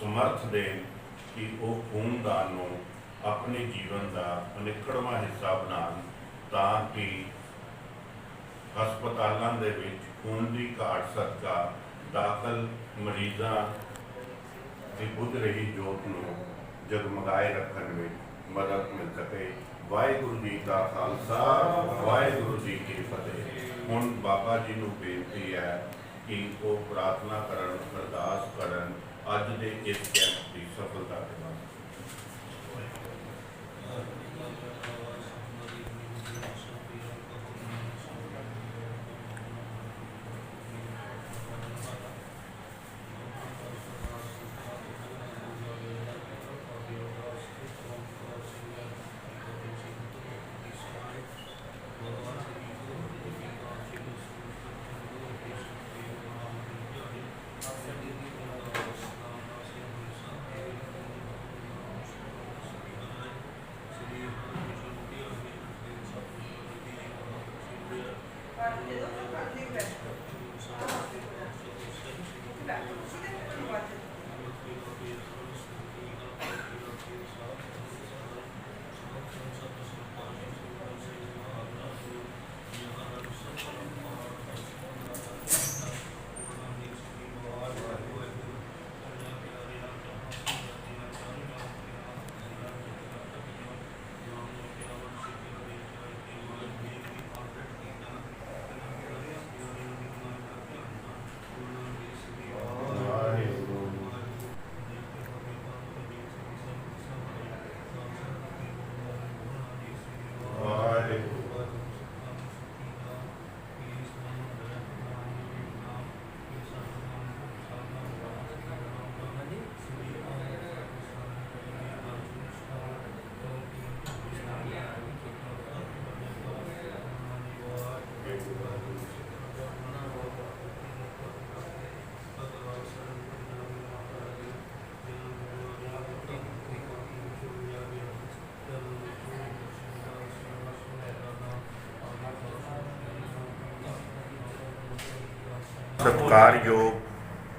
ਸਮਰਥ ਦੇਣ ਕਿ ਉਹ ਖੂਨਦਾਨ ਨੂੰ ਆਪਣੇ ਜੀਵਨ ਦਾ ਅਨਿੱਖੜਵਾਂ ਹਿੱਸਾ ਬਣਾਉਣ ਤਾਂ ਕਿ ਹਸਪਤਾਲਾਂ ਦੇ ਵਿੱਚ ਖੂਨ ਦੀ ਘਾਟ ਸਦਕਾ ਦਾਖਲ ਮਰੀਜ਼ਾਂ ਦੀ ਬੁੱਝ ਰਹੀ ਜੋਤ ਨੂੰ ਜਗਮਗਾਏ ਰੱਖਣ ਵਿੱਚ ਮਦਦ ਮਿਲ ਸਕੇ। ਵਾਹਿਗੁਰੂ ਜੀ ਕਾ ਖਾਲਸਾ, ਵਾਹਿਗੁਰੂ ਜੀ ਕੀ ਫਤਿਹ। ਹੁਣ ਬਾਬਾ ਜੀ ਨੂੰ ਬੇਨਤੀ ਹੈ ਕਿ ਉਹ ਪ੍ਰਾਰਥਨਾ ਕਰਨ, ਅਰਦਾਸ ਕਰਨ ਅੱਜ ਦੇ ਇਸ ਕੈਂਪ ਦੀ ਸਫਲਤਾ ਦੇ ਵਾਸਤੇ ਸਤਕਾਰਯੋਗ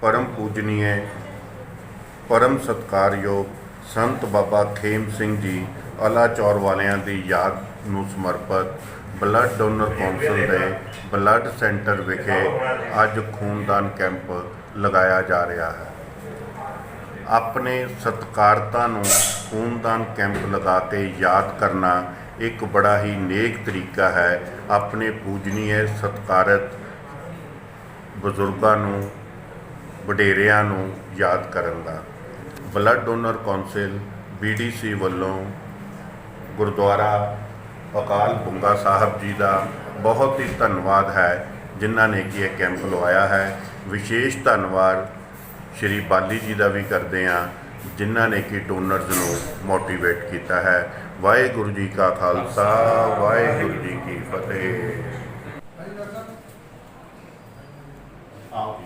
ਪਰਮ ਪੂਜਨੀਏ, ਪਰਮ ਸਤਕਾਰਯੋਗ ਸੰਤ ਬਾਬਾ ਖੇਮ ਸਿੰਘ ਜੀ, ਅਲਾ ਚੌਰ ਵਾਲਿਆਂ ਦੀ ਯਾਦ ਨੂੰ ਸਮਰਪਿਤ ਬਲੱਡ ਡੋਨਰ ਕੌਂਸਲ ਦੇ ਬਲੱਡ ਸੈਂਟਰ ਵਿਖੇ ਅੱਜ ਖੂਨਦਾਨ ਕੈਂਪ ਲਗਾਇਆ ਜਾ ਰਿਹਾ ਹੈ। ਆਪਣੇ ਸਤਕਾਰਤਾ ਨੂੰ ਖੂਨਦਾਨ ਕੈਂਪ ਲਗਾ ਕੇ ਯਾਦ ਕਰਨਾ ਇੱਕ ਬੜਾ ਹੀ ਨੇਕ ਤਰੀਕਾ ਹੈ। ਆਪਣੇ ਪੂਜਨੀਏ, ਸਤਕਾਰਤ ਬਜ਼ੁਰਗਾਂ ਨੂੰ, ਵਡੇਰਿਆਂ ਨੂੰ ਯਾਦ ਕਰਨ ਦਾ। ਬਲੱਡ ਡੋਨਰ ਕੌਂਸਲ ਬੀਡੀਸੀ ਵੱਲੋਂ ਗੁਰਦੁਆਰਾ ਅਕਾਲ ਪੁੰਗਾ ਸਾਹਿਬ ਜੀ ਦਾ ਬਹੁਤ ਹੀ ਧੰਨਵਾਦ ਹੈ, ਜਿਨ੍ਹਾਂ ਨੇ ਕਿ ਇਹ ਕੈਂਪ ਲਵਾਇਆ ਹੈ। ਵਿਸ਼ੇਸ਼ ਧੰਨਵਾਦ ਸ਼੍ਰੀ ਬਾਲੀ ਜੀ ਦਾ ਵੀ ਕਰਦੇ ਹਾਂ, ਜਿਨ੍ਹਾਂ ਨੇ ਕਿ ਡੋਨਰਸ ਨੂੰ ਮੋਟੀਵੇਟ ਕੀਤਾ ਹੈ। ਵਾਹਿਗੁਰੂ ਜੀ ਕਾ ਖਾਲਸਾ, ਵਾਹਿਗੁਰੂ ਜੀ ਕੀ ਫਤਿਹ ਆਓ ਜੀ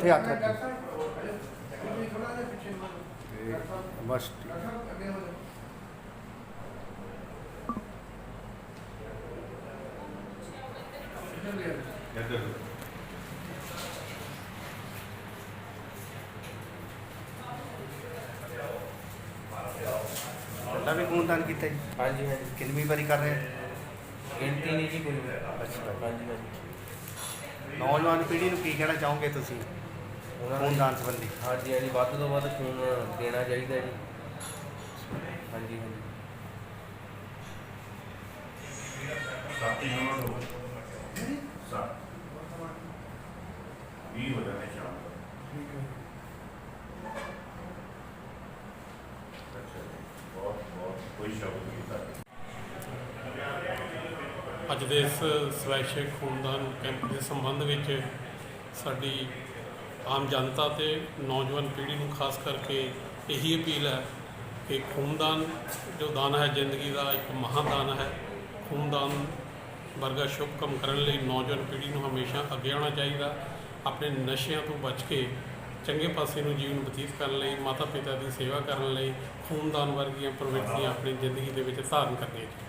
ਉੱਥੇ ਹੱਥ ਰੱਖੋ। ਬਸ ਇੱਧਰ ਤੁਹਾਡਾ ਵੀ ਖੂਨਦਾਨ ਕੀਤਾ ਜੀ? ਹਾਂਜੀ ਹਾਂਜੀ। ਕਿੰਨੀ ਵਾਰੀ ਕਰ ਰਹੇ? ਗਿਣਤੀ ਨਹੀਂ ਜੀ ਕੋਈ ਅੱਛਾ। ਹਾਂਜੀ ਹਾਂਜੀ। ਨੌਜਵਾਨ ਪੀੜ੍ਹੀ ਨੂੰ ਕੀ ਕਹਿਣਾ ਚਾਹੋਗੇ ਤੁਸੀਂ? ਉਹਨਾਂ ਖੂਨਦਾਨ ਸੰਬੰਧੀ। ਹਾਂਜੀ ਹਾਂਜੀ ਵੱਧ ਤੋਂ ਵੱਧ ਖੂਨ ਦੇਣਾ ਚਾਹੀਦਾ ਜੀ। ਹਾਂਜੀ ਹਾਂਜੀ। ਸਾਥੀ ਨੂੰ ਲੋ ਸਾ ਵੀ ਹੋ ਜਾਣੇ ਸ਼ਾਮ ਨੂੰ। ਅੱਛਾ ਜੀ। ਬਹੁਤ ਬਹੁਤ ਕੋਈ ਸ਼ਬਦ ਨਹੀਂ ਤਾਂ ਅੱਜ ਦੇ ਇਸ ਸਵੈਛਿਕ ਖੂਨਦਾਨ ਕੈਂਪ ਦੇ ਸੰਬੰਧ ਵਿੱਚ ਸਾਡੀ ਆਮ ਜਨਤਾ ਤੇ ਨੌਜਵਾਨ ਪੀੜ੍ਹੀ ਨੂੰ ਖਾਸ ਕਰਕੇ ਇਹੀ ਅਪੀਲ ਹੈ ਕਿ ਖੂਨਦਾਨ ਜੋ ਦਾਨ ਹੈ ਜ਼ਿੰਦਗੀ ਦਾ, ਇੱਕ ਮਹਾਦਾਨ ਹੈ, ਖੂਨਦਾਨ ਵਰਗਾ ਸ਼ੁਭ ਕੰਮ ਕਰਨ ਲਈ ਨੌਜਵਾਨ ਪੀੜ੍ਹੀ ਨੂੰ ਹਮੇਸ਼ਾ ਅੱਗੇ ਆਉਣਾ ਚਾਹੀਦਾ, ਆਪਣੇ ਨਸ਼ਿਆਂ ਤੋਂ ਬਚ ਕੇ ਚੰਗੇ ਪਾਸੇ ਨੂੰ ਜੀਵਨ ਬਤੀਤ ਕਰਨ ਲਈ ਮਾਤਾ ਪਿਤਾ ਦੀ ਸੇਵਾ ਕਰਨ ਲਈ, ਖੂਨਦਾਨ ਵਰਗੀਆਂ ਪ੍ਰਵਿਰਤੀਆਂ ਆਪਣੀ ਜ਼ਿੰਦਗੀ ਦੇ ਵਿੱਚ ਧਾਰਨ ਕਰਨੀਆਂ ਚਾਹੀਦੀਆਂ।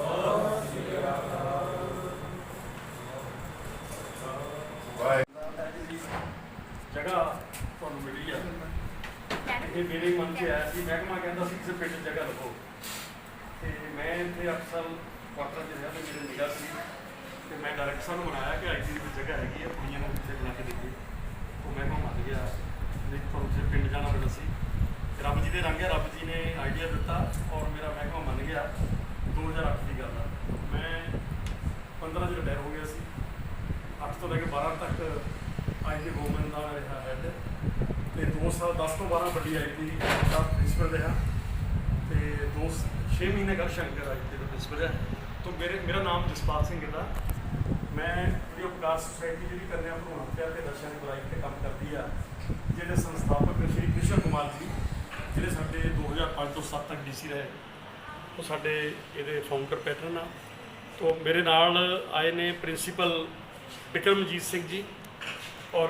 ਜਗ੍ਹਾ ਤੁਹਾਨੂੰ ਮਿਲੀ ਆ। ਇਹ ਮੇਰੇ ਮਨ 'ਚ ਆਇਆ ਸੀ। ਮਹਿਕਮਾ ਕਹਿੰਦਾ ਸੀ ਕਿਸੇ ਪਿੰਡ ਜਗ੍ਹਾ ਲੱਭੋ ਤੇ ਮੈਂ ਇੱਥੇ ਅਕਸਰ ਸਾਲ ਕੁਆਟਰ 'ਚ ਰਿਹਾ ਤੇ ਮੇਰੇ ਨਿਗਾਹ ਸੀ। ਤੇ ਮੈਂ ਡਾਇਰੈਕਟਰ ਸਾਨੂੰ ਬਣਾਇਆ ਕਿ ਆਈਟੀ ਦੀ ਜਗ੍ਹਾ ਹੈਗੀ ਆ, ਕੁੜੀਆਂ ਨੂੰ ਉੱਥੇ ਬਣਾ ਕੇ ਦੇਖੀ ਉਹ ਮਹਿਕਮਾ ਮੰਨ ਗਿਆ ਨਹੀਂ ਤੁਹਾਨੂੰ ਉੱਥੇ ਪਿੰਡ ਜਾਣਾ ਪੈਣਾ ਸੀ। ਤੇ ਰੱਬ ਜੀ ਦੇ ਰੰਗ ਹੈ ਰੱਬ ਜੀ ਨੇ ਆਈਡੀਆ ਦਿੱਤਾ ਔਰ ਮੇਰਾ ਮਹਿਕਮਾ ਮੰਨ ਗਿਆ 2008 ਦੀ ਗੱਲ ਆ। ਮੈਂ 15 ਚ ਰਿਟਾਇਰ ਹੋ ਗਿਆ ਸੀ। 8 ਤੋਂ ਲੈ ਕੇ 12 ਤੱਕ ਆਈਟੀ ਵੂਮਨ ਦਾ ਰਿਹਾ ਹੈਡ ਤੇ 2 ਸਾਲ 10 ਤੋਂ 12 ਵੱਡੀ ਆਈਟੀ ਦਾ ਪ੍ਰਿੰਸੀਪਲ ਰਿਹਾ। ਤੇ 2 6 ਮਹੀਨੇ ਕਰ ਸ਼ੰਕਰ ਆਈਟੀ ਦਾ ਪ੍ਰਿੰਸੀਪਲ ਰਿਹਾ। ਤੋਂ ਮੇਰੇ, ਮੇਰਾ ਨਾਮ ਜਸਪਾਲ ਸਿੰਘ ਹੈ ਮੈਂ ਜਿਹੜੀ ਉਪਕਾਰ ਸੁਸਾਇਟੀ ਜਿਹੜੀ ਕੰਨਿਆ ਭਰੂਣ ਹੱਤਿਆ ਤੇ ਨਸ਼ਿਆਂ ਦੀ ਬੁਰਾਈ ਤੇ ਕੰਮ ਕਰਦੀ ਆ, ਜਿਹੜੇ ਸੰਸਥਾਪਕ ਸ਼੍ਰੀ ਕ੍ਰਿਸ਼ਨ ਕੁਮਾਰ ਜੀ, ਜਿਹੜੇ ਸਾਡੇ 2005 ਤੋਂ 7 ਤੱਕ ਡੀਸੀ ਰਹੇ, ਉਹ ਸਾਡੇ ਇਹਦੇ ਫਾਊਂਡਰ ਪੈਟਰਨ ਆ। ਤੋਂ ਮੇਰੇ ਨਾਲ ਆਏ ਨੇ ਪ੍ਰਿੰਸੀਪਲ ਵਿਕਰਮਜੀਤ ਸਿੰਘ ਜੀ। ਔਰ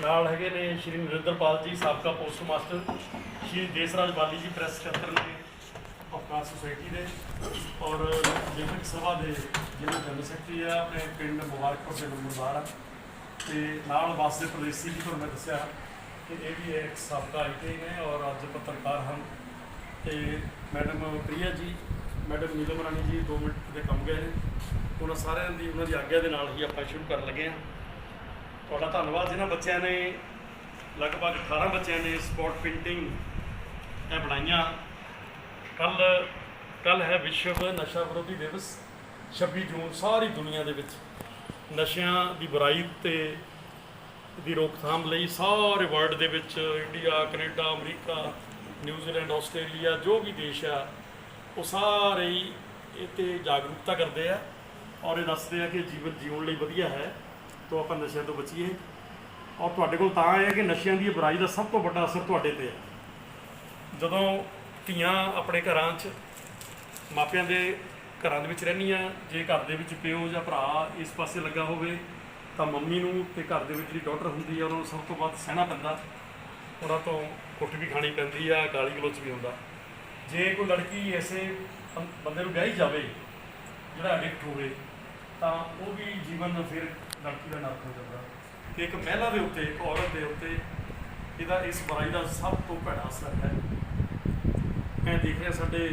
ਨਾਲ ਹੈਗੇ ਨੇ ਸ਼੍ਰੀ ਨਰਿੰਦਰਪਾਲ ਜੀ, ਸਾਬਕਾ ਪੋਸਟ ਮਾਸਟਰ, ਸ਼੍ਰੀ ਦੇਸਰਾਜ ਬਾਲੀ ਜੀ, ਪ੍ਰੈਸ ਸਕੱਤਰ ਨੇ, ਆਪਣਾ ਸੁਸਾਇਟੀ ਦੇ, ਔਰ ਲੇਖਕ ਸਭਾ ਦੇ ਜਿਹੜੇ ਜਨਰਲ ਸੈਕਟਰੀ ਆ, ਆਪਣੇ ਪਿੰਡ ਮੁਬਾਰਕਪੁਰ ਦੇ ਨੰਬਰਦਾਰ ਆ। ਤੇ ਨਾਲ ਵਾਸਦੇ ਪ੍ਰਦੇਸੀ ਜੀ, ਤੁਹਾਨੂੰ ਮੈਂ ਦੱਸਿਆ ਕਿ ਇਹ ਵੀ ਇੱਕ ਸਾਬਕਾ ਆਈਟੀ ਨੇ ਔਰ ਅੱਜ ਪੱਤਰਕਾਰ ਹਨ। ਤੇ madam Priya ji, madam Neelam Rani ji 2 minute ਦੇ ਕੰਮ ਗਏ ਨੇ। ਉਹਨਾਂ ਸਾਰਿਆਂ ਦੀ, ਉਹਨਾਂ ਦੀ ਆਗਿਆ ਦੇ ਨਾਲ ਹੀ ਆਪਾਂ ਸ਼ੁਰੂ ਕਰਨ ਲੱਗੇ ਹਾਂ। ਤੁਹਾਡਾ ਧੰਨਵਾਦ। ਜਿਨ੍ਹਾਂ ਬੱਚਿਆਂ ਨੇ ਲਗਭਗ 18 ਬੱਚਿਆਂ ਨੇ ਸਪੋਟ ਪੇਂਟਿੰਗ ਇਹ ਬਣਾਈਆਂ। ਕੱਲ ਕੱਲ ਹੈ ਵਿਸ਼ਵ ਨਸ਼ਾ ਵਿਰੋਧੀ ਦਿਵਸ। 26 ਜੂਨ ਸਾਰੀ ਦੁਨੀਆ ਦੇ ਵਿੱਚ ਨਸ਼ਿਆਂ ਦੀ ਬੁਰਾਈ ਤੇ ਦੀ ਰੋਕਥਾਮ ਲਈ ਸਾਰੇ ਵਰਲਡ ਦੇ ਵਿੱਚ India, Canada, America New Zealand Australia, ਜੋ ਵੀ ਦੇਸ਼ ਆ, ਉਹ ਸਾਰੇ ਹੀ ਇਹ 'ਤੇ ਜਾਗਰੂਕਤਾ ਕਰਦੇ ਆ। ਔਰ ਇਹ ਦੱਸਦੇ ਆ ਕਿ ਜੀਵਨ ਜੀਉਣ ਲਈ ਵਧੀਆ ਹੈ। ਤੋਂ ਆਪਾਂ ਨਸ਼ਿਆਂ ਤੋਂ ਬਚੀਏ। ਔਰ ਤੁਹਾਡੇ ਕੋਲ ਤਾਂ ਆਏ ਆ ਕਿ ਨਸ਼ਿਆਂ ਦੀ ਬੁਰਾਈ ਦਾ ਸਭ ਤੋਂ ਵੱਡਾ ਅਸਰ ਤੁਹਾਡੇ ਤੇ ਹੈ। ਜਦੋਂ ਧੀਆਂ ਆਪਣੇ ਘਰਾਂ 'ਚ ਮਾਪਿਆਂ ਦੇ ਘਰਾਂ ਦੇ ਵਿੱਚ ਰਹਿੰਦੀਆਂ, ਜੇ ਘਰ ਦੇ ਵਿੱਚ ਪਿਓ ਜਾਂ ਭਰਾ ਇਸ ਪਾਸੇ ਲੱਗਾ ਹੋਵੇ, ਤਾਂ ਮੰਮੀ ਨੂੰ ਤੇ ਘਰ ਦੇ ਵਿੱਚ ਜਿਹੜੀ ਡਾਟਰ ਹੁੰਦੀ ਆ, ਉਹਨਾਂ ਨੂੰ ਸਭ ਤੋਂ ਵੱਧ ਸਹਿਣਾ ਪੈਂਦਾ। ਉਹਨਾਂ ਤੋਂ ਕੁੱਟ ਵੀ ਖਾਣੀ ਪੈਂਦੀ ਆ, ਗਾਲੀ ਗਲੋਚ ਵੀ ਹੁੰਦਾ। ਜੇ ਕੋਈ ਲੜਕੀ ਐਸੇ ਬੰਦੇ ਨੂੰ ਵਿਆਹੀ ਜਾਵੇ, ਜਿਹੜਾ ਅਡਿਕਟ ਹੋਵੇ, ਤਾਂ ਉਹ ਵੀ ਜੀਵਨ ਫਿਰ ਲੜਕੀ ਦਾ ਨਰਕ ਹੋ ਜਾਂਦਾ। ਤੇ ਇੱਕ ਮਹਿਲਾ ਦੇ ਉੱਤੇ ਇੱਕ ਔਰਤ ਦੇ ਉੱਤੇ ਇਹਦਾ ਇਸ ਬੁਰਾਈ ਦਾ ਸਭ ਤੋਂ ਭੈੜਾ ਅਸਰ ਹੈ। ਮੈਂ ਦੇਖ ਰਿਹਾ ਸਾਡੇ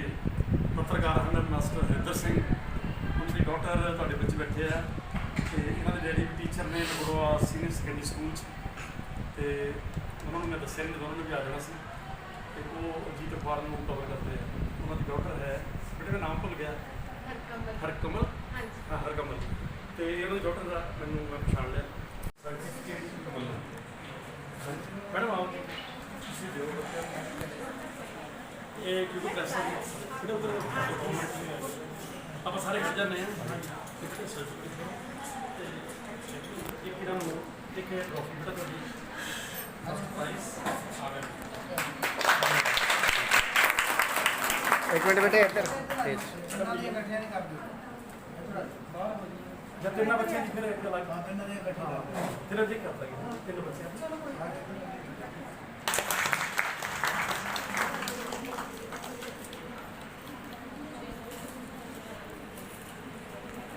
ਪੱਤਰਕਾਰ ਹਨ ਮਾਸਟਰ ਹਰਿੰਦਰ ਸਿੰਘ। ਉਹਨਾਂ ਦੀ ਡਾਟਰ ਤੁਹਾਡੇ ਵਿੱਚ ਬੈਠੇ ਆ ਤੇ ਇਹਨਾਂ ਦੇ ਡੈਡੀ ਟੀਚਰ ਨੇ ਲਗੋਆ ਸੀਨੀਅਰ ਸੈਕੰਡਰੀ ਸਕੂਲ 'ਚ। ਤੇ ਉਹਨਾਂ ਨੂੰ ਮੈਂ ਦੱਸਿਆ ਨਹੀਂ ਦੋਨੋਂ ਨੇ ਵੀ ਆ ਜਾਣਾ ਸੀ ਤੇ ਉਹ ਅਜੀਤ ਅਖਬਾਰ ਨੂੰ ਕਵਰ ਕਰਦੇ ਆ। ਉਹਨਾਂ ਦੀ ਡਾਟਰ ਹੈ ਬੇਟੇ ਦਾ ਨਾਮ ਭੁੱਲ ਗਿਆ। ਹਰਕਮਲ। ਹਰਕਮਲ? ਹਾਂਜੀ। ਹਰਕਮਲ ਤੇ ਇਹਨਾਂ ਦੀ ਡਾਟਰ ਦਾ ਮੈਨੂੰ ਮੈਂ ਪਛਾਣ ਲਿਆ। ਸਰਟੀਫਿਕੇਟ ਕਮਲ ਮੈਡਮ ਆਓ। ਤੁਸੀਂ ਦਿਓ ਇਹ ਕਿਉਂ ਪੈਸਾ ਕਿਹੜਾ ਉਧਰ ਆਪਾਂ ਸਾਰੇ ਖੜ ਜਾਂਦੇ ਆ ਤੇ ਇੱਕ ਇਹਨਾਂ ਨੂੰ ਇੱਕ ਟਰੋਫੀ ਬਤਾ ਤੁਹਾਡੀ। ਫਸਟ ਪ੍ਰਾਈਜ਼ ਆ ਗਿਆ ਇੱਕ ਮਿੰਟ ਬੇਟੇ ਇੱਧਰ ਤੇ ਜਾਂ ਤਿੰਨਾਂ ਬੱਚਿਆਂ ਦੀ ਫਿਰ ਇੱਕ ਲੱਗ ਤਿੰਨਾਂ ਦੇ ਇਕੱਠਾ ਫਿਰ ਜੀ ਕਰ ਲਾਂਗੇ ਤਿੰਨ ਬੱਚਿਆਂ ਦੀ।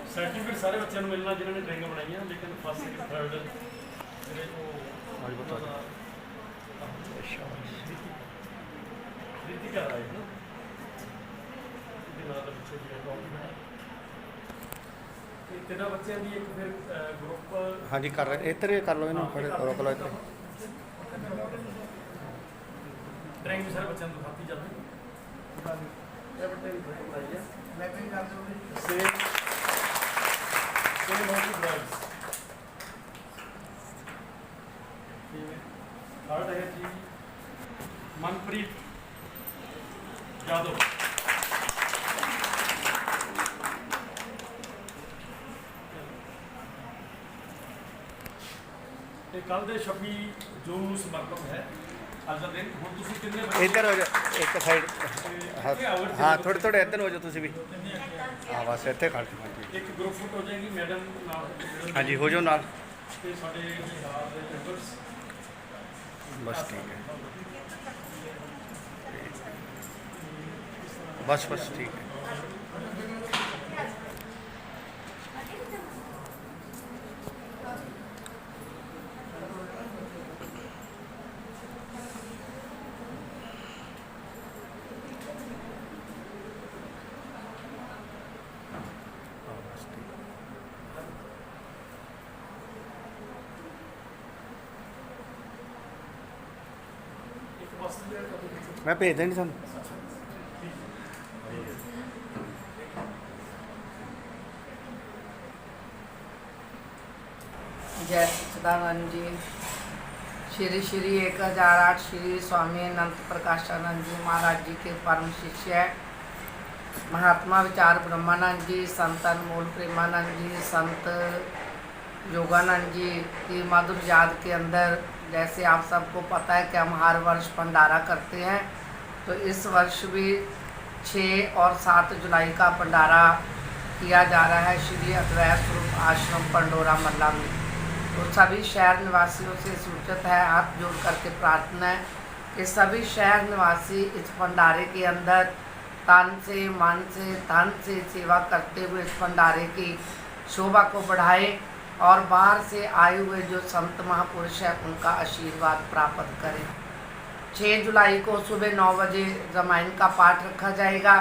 ਸਰਟੀਫਿਕੇਟ ਸਾਰੇ ਬੱਚਿਆਂ ਨੂੰ ਮਿਲਣਾ ਜਿਨ੍ਹਾਂ ਨੇ ਡਰਾਇੰਗਾਂ ਬਣਾਈਆਂ ਲੇਕਿਨ ਫਸਟ ਸੈਕਿੰਡ ਥਰਡ ਜਿਹੜੇ ਉਹ ਅੱਜ ਬਤਾ ਰੀਤੀ ਕਰ ਆਏ ਨਾ? ਇਹਦੇ ਨਾਲ ਦੇ ਬੱਚੇ ਜਿਹੜੇ ਡਾਕੂਮੈਂਟ ਤੇ ਤਿੰਨਾਂ ਬੱਚਿਆਂ ਦੀ ਇੱਕ ਫਿਰ ਗਰੁੱਪ ਹਾਂਜੀ ਕਰ ਰਹੇ ਇੱਧਰ ਕਰ ਲਓ ਇਹਨੂੰ ਖੜੇ ਰੋਕ ਲਓ ਵੀ ਸਾਰੇ ਬੱਚਿਆਂ ਨੂੰ ਜਾਂਦੀ। ਇਹ ਬਣਾਈ ਹੈ ਸੇਮ ਸੇਮ ਥਰਡ ਹੈ ਜੀ ਮਨਪ੍ਰੀਤ ਯਾਦਵ ਤੇ ਕੱਲ ਦੇ 26 ਜੂਨ ਨੂੰ ਸਮਰਪਿਤ ਹੈ। ਅੱਜ ਦਾ ਦਿਨ। ਹੁਣ ਤੁਸੀਂ ਕਿੰਨੇ ਬੱਚੇ ਇੱਧਰ ਹੋ ਜਾ। ਇੱਕ ਸਾਈਡ ਹਾਂ। ਥੋੜੇ ਥੋੜੇ ਇੱਧਰ ਹੋ ਜਾਓ ਤੁਸੀਂ ਵੀ। ਹਾਂ ਬਸ ਇੱਥੇ ਖੜ ਜਾਓ ਇੱਕ ਗਰੁੱਪ ਫੋਟੋ ਹੋ ਜਾਏਗੀ ਮੈਡਮ ਨਾਲ ਹਾਂਜੀ ਹੋ ਜਾਓ ਨਾਲ। ਤੇ ਸਾਡੇ ਬਿਹਾਰ ਦੇ ਮੈਂਬਰਸ ਬਸ ਠੀਕ ਹੈ। ਬਸ ਬਸ ਠੀਕ ਹੈ ਹਾਂ, ਬਸ ਠੀਕ ਹੈ। ਇੱਕ ਬਸ ਦੇ ਕਦੋਂ ਮੈਂ ਭੇਜ ਦੇਣੀ ਤੁਹਾਨੂੰ। ਜੈ ਸਦਾਨੰਦ ਜੀ। ਸ਼੍ਰੀ ਸ਼੍ਰੀ 1008 ਸ਼੍ਰੀ ਸਵਾਮੀ ਅਨੰਤ ਪ੍ਰਕਾਸ਼ਾਨੰਦ ਜੀ ਮਹਾਰਾਜ ਜੀ ਕੇ ਪਰਮ ਸ਼ਿਸ਼ ਮਹਾਤਮਾ ਵਿਚਾਰ ਬ੍ਰਹਮਾਨੰਦ ਜੀ ਸੰਤਨ ਮੂਲ ਪ੍ਰੇਮਾਨੰਦ ਜੀ, ਸੰਤ योगानंद जी की मधुर याद के अंदर, जैसे आप सबको पता है कि हम हर वर्ष भंडारा करते हैं तो इस वर्ष भी छः और सात जुलाई का भंडारा किया जा रहा है श्री अद्वैत स्वरूप आश्रम, पंडोरा, मल्ला में। तो सभी शहर निवासियों से सूचित है, हाथ जोड़ करके प्रार्थना है कि सभी शहर निवासी इस भंडारे के अंदर तन से, मन से, धन से सेवा करते हुए इस भंडारे की शोभा को बढ़ाए और बाहर से आए हुए जो संत महापुरुष हैं, उनका आशीर्वाद प्राप्त करें। 6 जुलाई को सुबह नौ बजे रामायण का पाठ रखा जाएगा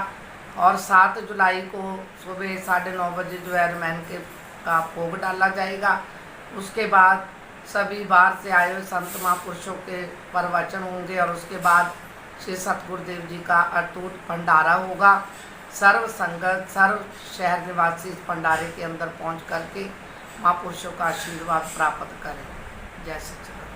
और 7 जुलाई को सुबह साढ़े नौ बजे जो है रामायण के का भोग डाला जाएगा। उसके बाद सभी बाहर से आए हुए संत महापुरुषों के प्रवचन होंगे और उसके बाद श्री सतगुरुदेव जी का अटूट भंडारा होगा। सर्व संगत सर्व शहर निवासी इस भंडारे के अंदर पहुँच करके महापुरुषों का आशीर्वाद प्राप्त करें जय सच्चिदानंद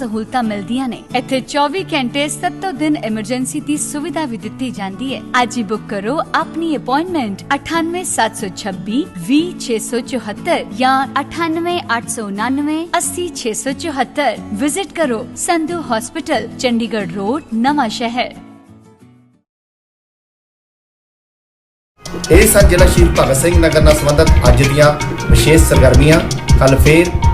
ਸਹੂਲਤਾਂ ਮਿਲਦੀਆਂ ਨੇ ਇੱਥੇ 24 ਘੰਟੇ 7 ਦਿਨ ਐਮਰਜੈਂਸੀ ਦੀ ਸੁਵਿਧਾ ਵੀ ਦਿੱਤੀ ਜਾਂਦੀ ਹੈ ਅੱਜ ਹੀ ਬੁੱਕ ਕਰੋ ਆਪਣੀ ਅਪਾਇੰਟਮੈਂਟ 98726 20674 ਜਾਂ 98899 80674 ਵਿਜ਼ਿਟ ਕਰੋ ਸੰਧੂ ਹਸਪੀਟਲ ਚੰਡੀਗੜ੍ਹ ਰੋਡ ਨਵਾਂ ਸ਼ਹਿਰ ਇਹ ਸਨ ਜ਼ਿਲ੍ਹਾ ਸ਼ਹੀਦ ਭਗਤ ਸਿੰਘ ਨਗਰ ਨਾਲ ਸੰਬੰਧਿਤ ਅੱਜ ਦੀਆਂ ਵਿਸ਼ੇਸ਼ ਸਰਗਰਮੀਆਂ ਕੱਲ ਫੇਰ